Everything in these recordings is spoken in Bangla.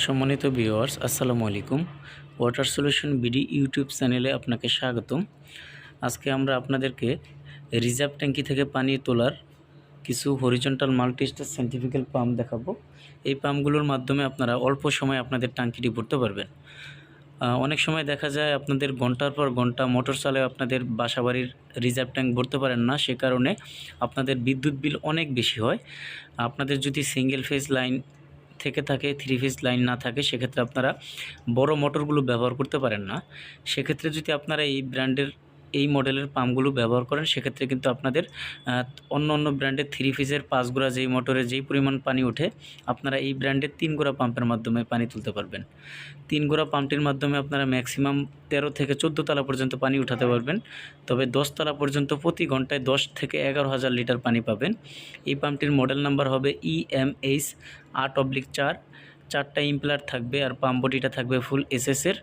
সম্মানিত ভিউয়ার্স, আসসালামু আলাইকুম। ওয়াটার সলিউশন বিডি ইউটিউব চ্যানেলে আপনাকে স্বাগতম। আজকে আমরা আপনাদেরকে রিজার্ভ ট্যাঙ্কি থেকে পানি তোলার কিছু হরিজন্টাল মাল্টিস্টার সাইন্টিফিক্যাল পাম্প দেখাবো। এই পাম্পগুলোর মাধ্যমে আপনারা অল্প সময়ে আপনাদের ট্যাঙ্কিটি ভরতে পারবেন। অনেক সময় দেখা যায় আপনাদের ঘণ্টার পর ঘণ্টা মোটর চালায় আপনাদের বাসাবাড়ির রিজার্ভ ট্যাঙ্ক ভরতে পারেন না, সে কারণে আপনাদের বিদ্যুৎ বিল অনেক বেশি হয়। আপনাদের যদি সিঙ্গেল ফেজ লাইন থেকে থাকে থ্রি ফেজ লাইন না থাকে, সেক্ষেত্রে আপনারা বড় মোটরগুলো ব্যবহার করতে পারেন না। সেক্ষেত্রে যদি আপনারা এই ব্র্যান্ডের এই মডেলের পাম্পগুলো ব্যবহার করেন, সেক্ষেত্রে কিন্তু আপনাদের অন্য অন্য ব্র্যান্ডের থ্রি ফিজের পাঁচ গোড়া যেই মোটরে যেই পরিমাণ পানি ওঠে, আপনারা এই ব্র্যান্ডের তিন গোড়া পাম্পের মাধ্যমে পানি তুলতে পারবেন। তিন গোড়া পাম্পটির মাধ্যমে আপনারা ম্যাক্সিমাম তেরো থেকে চোদ্দ তলা পর্যন্ত পানি উঠাতে পারবেন, তবে দশ তলা পর্যন্ত প্রতি ঘন্টায় দশ থেকে এগারো হাজার লিটার পানি পাবেন। এই পাম্পটির মডেল নাম্বার হবে E ইএমএইচ আট অবলিক চার, চারটা ইমপ্লার থাকবে আর পাম্প বডিটা থাকবে ফুল এসএসের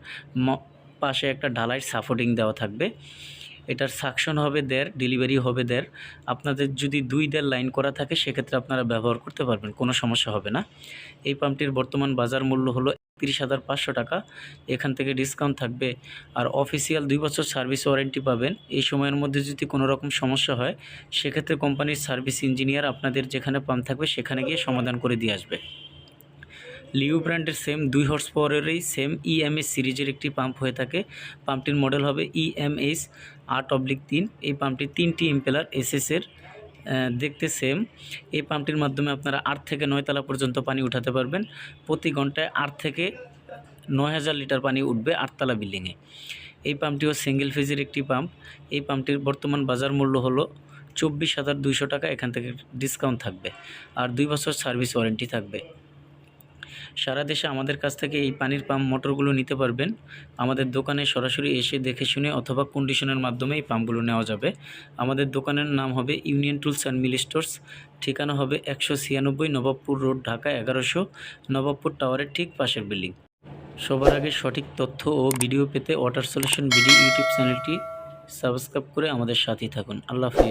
পাশে একটা ঢালাই সাপোর্টিং দেওয়া থাকবে। এটার সাকশন হবে দেড় ডেলিভারি হবে দেড় আপনাদের যদি দুই দেড় লাইন করা থাকে, সেক্ষেত্রে আপনারা ব্যবহার করতে পারবেন, কোনো সমস্যা হবে না। এই পাম্পটির বর্তমান বাজার মূল্য হলো তিরিশ হাজার পাঁচশো টাকা। এখান থেকে ডিসকাউন্ট থাকবে। আর অফিসিয়াল দুই বছর সার্ভিস ওয়ারেন্টি পাবেন। এই সময়ের মধ্যে যদি কোনো রকম সমস্যা হয়, সেক্ষেত্রে কোম্পানির সার্ভিস ইঞ্জিনিয়ার আপনাদের যেখানে পাম্প থাকবে, সেখানে গিয়ে সমাধান করে দিয়ে আসবে। লিউ ব্র্যান্ডের সেম দুই হর্স পাওয়ারেরই সেম ইএমএস সিরিজের একটি পাম্প হয়ে থাকে। পাম্পটির মডেল হবে E ইএমএস আট অবলিক তিন। এই পাম্পটি তিনটি ইম্পেলার এসএসের দেখতে সেম এই পাম্পটির মাধ্যমে আপনারা আট থেকে নয় তলা পর্যন্ত পানি উঠাতে পারবেন। প্রতি ঘন্টায় আট থেকে নয় হাজার লিটার পানি উঠবে আটতলা বিল্ডিংয়ে এই পাম্পটিও সিঙ্গেল ফেজের একটি পাম্প এই পাম্পটির বর্তমান বাজার মূল্য হলো চব্বিশ হাজার দুইশো টাকা। এখান থেকে ডিসকাউন্ট থাকবে। আর দুই বছর সার্ভিস ওয়ারেন্টি থাকবে। সারা দেশে আমাদের কাছ থেকে এই পানির পাম্প মোটরগুলো নিতে পারবেন। আমাদের দোকানে সরাসরি এসে দেখে শুনে অথবা কন্ডিশনের মাধ্যমে এই পাম্পগুলো নেওয়া যাবে। আমাদের দোকানের নাম হবে union tools and mill stores ঠিকানা হবে একশো ছিয়ানব্বই নবাবপুর রোড, ঢাকা এগারোশো। নবাবপুর টাওয়ারের ঠিক পাশের বিল্ডিং। সবার আগে সঠিক তথ্য ও ভিডিও পেতে ওয়াটার সলিউশন ভিডিও ইউটিউব চ্যানেলটি সাবস্ক্রাইব করে আমাদের সাথেই থাকুন। আল্লাহ হাফিজ।